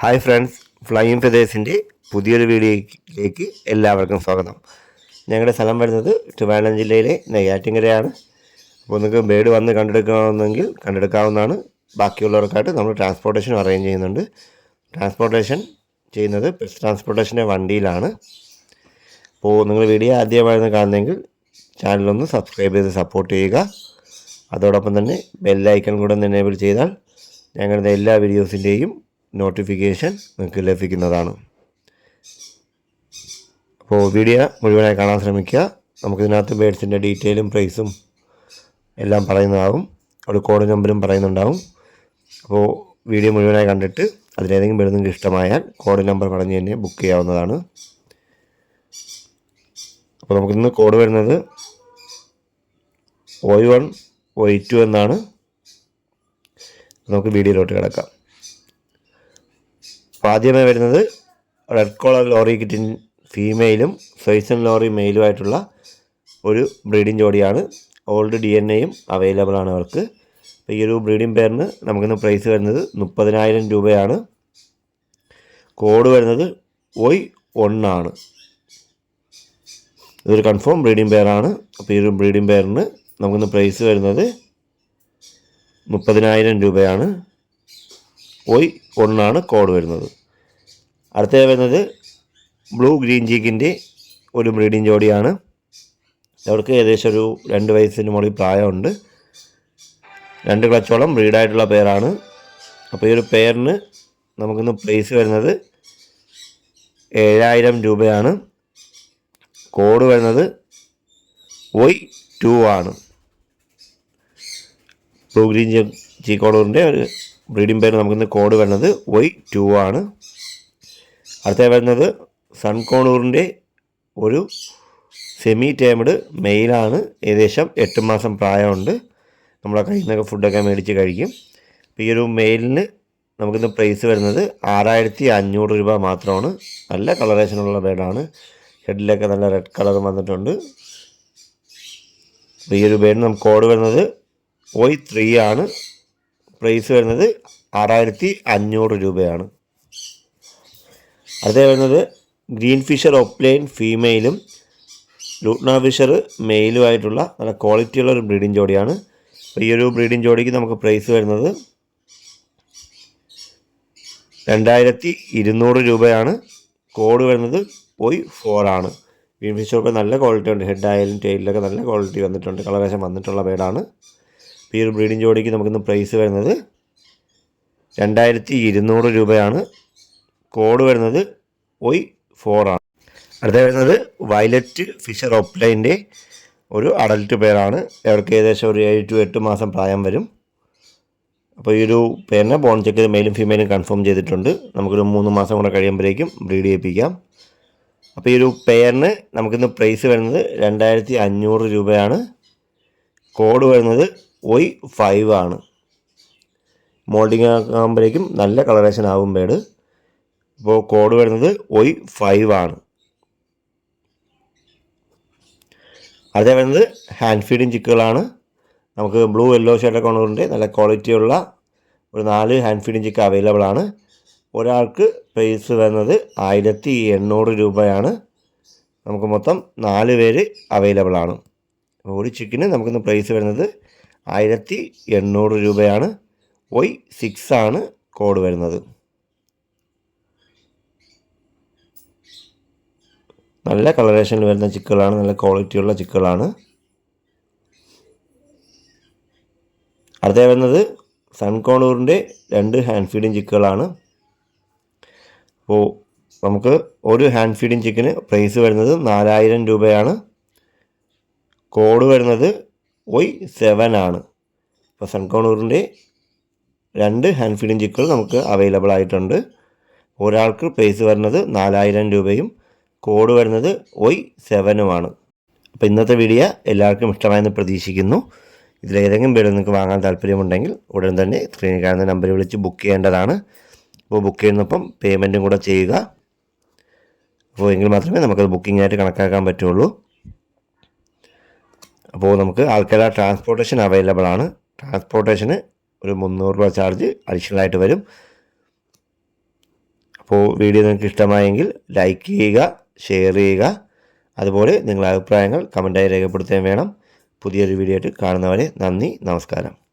Hi friends flying ഫെതേഴ്സിന്റെ പുതിയൊരു വീഡിയോയിലേക്ക് എല്ലാവർക്കും സ്വാഗതം. ഞങ്ങളുടെ സ്ഥലം വരുന്നത് ട്രിവാൻഡ്രം ജില്ലയിലെ നെയ്യാറ്റിങ്കരയാണ്. അപ്പോൾ നിങ്ങൾക്ക് ബേഡ് വന്ന് കണ്ടെടുക്കാവുന്നെങ്കിൽ കണ്ടെടുക്കാവുന്നതാണ്. ബാക്കിയുള്ളവർക്കായിട്ട് നമ്മൾ ട്രാൻസ്പോർട്ടേഷൻ അറേഞ്ച് ചെയ്യുന്നുണ്ട്. ട്രാൻസ്പോർട്ടേഷൻ ചെയ്യുന്നത് ബസ് ട്രാൻസ്പോർട്ടേഷന്റെ വണ്ടിയിലാണ്. അപ്പോൾ നിങ്ങൾ വീഡിയോ ആദ്യമായിരുന്നു കാണുന്നതെങ്കിൽ ചാനലൊന്ന് സബ്സ്ക്രൈബ് ചെയ്ത് സപ്പോർട്ട് ചെയ്യുക. അതോടൊപ്പം തന്നെ ബെല്ലൈക്കൺ കൂടെ ഒന്ന് എനേബിൾ ചെയ്താൽ ഞങ്ങളുടെ എല്ലാ വീഡിയോസിന്റെയും നോട്ടിഫിക്കേഷൻ നിങ്ങൾക്ക് ലഭിക്കുന്നതാണ്. അപ്പോൾ വീഡിയോ മുഴുവനായി കാണാൻ ശ്രമിക്കുക. നമുക്കിതിനകത്ത് ബേഡ്സിന്റെ ഡീറ്റെയിലും പ്രൈസും എല്ലാം പറയുന്നതാകും ഒരു കോഡ് നമ്പറും പറയുന്നുണ്ടാകും അപ്പോൾ വീഡിയോ മുഴുവനായി കണ്ടിട്ട് അതിലേതെങ്കിലും ബേഡ് നിങ്ങൾക്ക് ഇഷ്ടമായാൽ കോഡ് നമ്പർ പറഞ്ഞ് തന്നെ ബുക്ക് ചെയ്യാവുന്നതാണ്. അപ്പോൾ നമുക്കിന്ന് കോഡ് വരുന്നത് ഒ വൺ ഒ ടു എന്നാണ്. നമുക്ക് വീഡിയോയിലോട്ട് കിടക്കാം. അപ്പോൾ ആദ്യമേ വരുന്നത് റെഡ് കോളർ ലോറി കിറ്റിൻ ഫീമെയിലും സൈസൺ ലോറി മെയിലുമായിട്ടുള്ള ഒരു ബ്രീഡിംഗ് ജോഡിയാണ്. ഓൾഡ് ഡി എൻ എയും അവൈലബിൾ ആണ് അവർക്ക്. ഈ ഒരു ബ്രീഡിംഗ് പേരിന് നമുക്കിന്ന് പ്രൈസ് വരുന്നത് മുപ്പതിനായിരം രൂപയാണ്. കോഡ് വരുന്നത് ഒയ് ഒന്നാണ് ഇതൊരു കൺഫേം ബ്രീഡിംഗ് പെയറാണ് അപ്പോൾ ഈ ഒരു ബ്രീഡിംഗ് പെയറിന് നമുക്കിന്ന് പ്രൈസ് വരുന്നത് മുപ്പതിനായിരം രൂപയാണ്. ഒയ് ഒന്നാണ് കോഡ് വരുന്നത്. അടുത്തത് വരുന്നത് ബ്ലൂ ഗ്രീൻ ചീക്കിന്റെ ഒരു ബ്രീഡിംഗ് ജോഡിയാണ്. അവർക്ക് ഏകദേശം ഒരു രണ്ട് വയസ്സിന് മുകളിൽ പ്രായമുണ്ട്. രണ്ട് ക്ലച്ചോളം ബ്രീഡായിട്ടുള്ള പേരാണ് അപ്പോൾ ഈ ഒരു പേരിന് നമുക്കിന്ന് പ്രൈസ് വരുന്നത് ഏഴായിരം രൂപയാണ്. കോഡ് വരുന്നത് ഒയ് ടു ആണ്. ബ്ലൂ ഗ്രീൻ ചീക്കോളൂറിന്റെ ഒരു ബ്രീഡിംഗ് പേര് നമുക്കിന്ന് കോഡ് വരുന്നത് വൈ ടു ആണ്. അടുത്ത വരുന്നത് സൺകോണൂറിന്റെ ഒരു സെമി ടേമഡ് മെയിലാണ് ഏകദേശം എട്ട് മാസം പ്രായമുണ്ട്. നമ്മളെ കയ്യിൽ നിന്നൊക്കെ ഫുഡൊക്കെ മേടിച്ച് കഴിക്കും. ഈ ഒരു മെയിലിന് നമുക്കിന്ന് പ്രൈസ് വരുന്നത് ആറായിരത്തി അഞ്ഞൂറ് രൂപ മാത്രമാണ്. നല്ല കളറേഷനുള്ള ബേഡാണ് ഹെഡിലൊക്കെ നല്ല റെഡ് കളർ വന്നിട്ടുണ്ട്. അപ്പോൾ ഈ ഒരു ബേഡിന് നമുക്ക് കോഡ് വരുന്നത് ഒയ് ത്രീ ആണ്. പ്രൈസ് വരുന്നത് ആറായിരത്തി അഞ്ഞൂറ് രൂപയാണ്. അതേ വരുന്നത് ഗ്രീൻ ഫിഷർ ഒപ്ലൈൻ ഫീമെയിലും ലൂട്ട്ന ഫിഷർ മെയിലുമായിട്ടുള്ള നല്ല ക്വാളിറ്റിയുള്ള ഒരു ബ്രീഡിംഗ് ജോഡിയാണ്. അപ്പോൾ ഈ ഒരു ബ്രീഡിംഗ് ജോഡിക്ക് നമുക്ക് പ്രൈസ് വരുന്നത് രണ്ടായിരത്തി ഇരുന്നൂറ് രൂപയാണ്. കോഡ് വരുന്നത് പോയി ഫോർ ആണ്. ഗ്രീൻ ഫിഷറൊക്കെ നല്ല ക്വാളിറ്റി ഉണ്ട്. ഹെഡ് ആയാലും ടെയിലൊക്കെ നല്ല ക്വാളിറ്റി വന്നിട്ടുണ്ട്. കളറേഷൻ വന്നിട്ടുള്ള ബേഡാണ് ഒരു ബ്രീഡിംഗ് ജോഡിക്ക് നമുക്കിന്ന് പ്രൈസ് വരുന്നത് രണ്ടായിരത്തി ഇരുന്നൂറ് രൂപയാണ്. കോഡ് വരുന്നത് ഒയ് ഫോർ ആണ്. അടുത്ത വരുന്നത് വയലറ്റ് ഫിഷർ ഓപ്ലൈന്റെ ഒരു അഡൽട്ട് പേരാണ് അവർക്ക് ഏകദേശം ഒരു ഏഴ് ടു എട്ട് മാസം പ്രായം വരും. അപ്പോൾ ഈ ഒരു പേരിനെ ബോൺ ചെക്ക് മെയിലും ഫീമെയിലും കൺഫേം ചെയ്തിട്ടുണ്ട്. നമുക്കൊരു മൂന്ന് മാസം കൂടെ കഴിയുമ്പോഴേക്കും ബ്രീഡ് ചെയ്യിപ്പിക്കാം. അപ്പോൾ ഈ ഒരു പേരിന് നമുക്കിന്ന് പ്രൈസ് വരുന്നത് രണ്ടായിരത്തി അഞ്ഞൂറ് രൂപയാണ്. കോഡ് വരുന്നത് ഒയ് ഫൈവ് ആണ്. മോൾഡിങ് ആകുമ്പോഴേക്കും നല്ല കളറേഷൻ ആകും ബേഡ് അപ്പോൾ കോഡ് വരുന്നത് ഒയ് ഫൈവ് ആണ്. അടുത്ത വരുന്നത് ഹാൻഡ് ഫീഡിങ് ചിക്കുകളാണ് നമുക്ക് ബ്ലൂ യെല്ലോ ഷെയ്ഡൊക്കെ ഉണ്ട് നല്ല ക്വാളിറ്റിയുള്ള ഒരു നാല് ഹാൻഡ് ഫീഡിങ് ചിക്ക് അവൈലബിൾ ആണ്. ഒരാൾക്ക് പ്രൈസ് വരുന്നത് ആയിരത്തി എണ്ണൂറ് രൂപയാണ്. നമുക്ക് മൊത്തം നാല് പേര് അവൈലബിൾ ആണ്. ഒരു ചിക്കിന് നമുക്കിന്ന് പ്രൈസ് വരുന്നത് ആയിരത്തി എണ്ണൂറ് രൂപയാണ് വൈ സിക്സ് ആണ് കോഡ് വരുന്നത്. നല്ല കളറേഷനിൽ വരുന്ന ചിക്കുകളാണ് നല്ല ക്വാളിറ്റിയുള്ള ചിക്കുകളാണ്. അടുത്ത വരുന്നത് സൺകോണൂറിന്റെ രണ്ട് ഹാൻഡ് ഫീഡിങ് ചിക്കുകളാണ്. അപ്പോൾ നമുക്ക് ഒരു ഹാൻഡ് ഫീഡിങ് ചിക്കിന് പ്രൈസ് വരുന്നത് നാലായിരം രൂപയാണ്. കോഡ് വരുന്നത് ഒയ് സെവൻ ആണ്. അപ്പോൾ സൺകോണൂറിന്റെ രണ്ട് ഹാൻഡ് ഫീഡിങ് ചിക്കുകൾ നമുക്ക് അവൈലബിൾ ആയിട്ടുണ്ട്. ഒരാൾക്ക് പ്രൈസ് വരുന്നത് നാലായിരം രൂപയും കോഡ് വരുന്നത് ഒയ് സെവനുമാണ് അപ്പോൾ ഇന്നത്തെ വീഡിയോ എല്ലാവർക്കും ഇഷ്ടമായെന്ന് പ്രതീക്ഷിക്കുന്നു. ഇതിലേതെങ്കിലും പേര് നിങ്ങൾക്ക് വാങ്ങാൻ താല്പര്യമുണ്ടെങ്കിൽ ഉടൻ തന്നെ സ്ക്രീനിൽ കാണുന്ന നമ്പർ വിളിച്ച് ബുക്ക് ചെയ്യേണ്ടതാണ്. അപ്പോൾ ബുക്ക് ചെയ്യുന്നപ്പം പേയ്മെന്റും കൂടെ ചെയ്യുക. അപ്പോൾ എങ്കിൽ മാത്രമേ നമുക്കത് ബുക്കിംഗ് ആയിട്ട് കണക്കാക്കാൻ പറ്റുള്ളൂ. അപ്പോൾ നമുക്ക് ആൾക്കാരുടെ ട്രാൻസ്പോർട്ടേഷൻ അവൈലബിൾ ആണ്. ട്രാൻസ്പോർട്ടേഷന് ഒരു മുന്നൂറ് രൂപ ചാർജ് അഡീഷണൽ ആയിട്ട് വരും. അപ്പോൾ വീഡിയോ നിങ്ങൾക്ക് ഇഷ്ടമായെങ്കിൽ ലൈക്ക് ചെയ്യുക ഷെയർ ചെയ്യുക. അതുപോലെ നിങ്ങളുടെ അഭിപ്രായങ്ങൾ കമന്റായി രേഖപ്പെടുത്തുകയും വേണം. പുതിയൊരു വീഡിയോ ആയിട്ട് കാണുന്നവരെ നന്ദി നമസ്കാരം.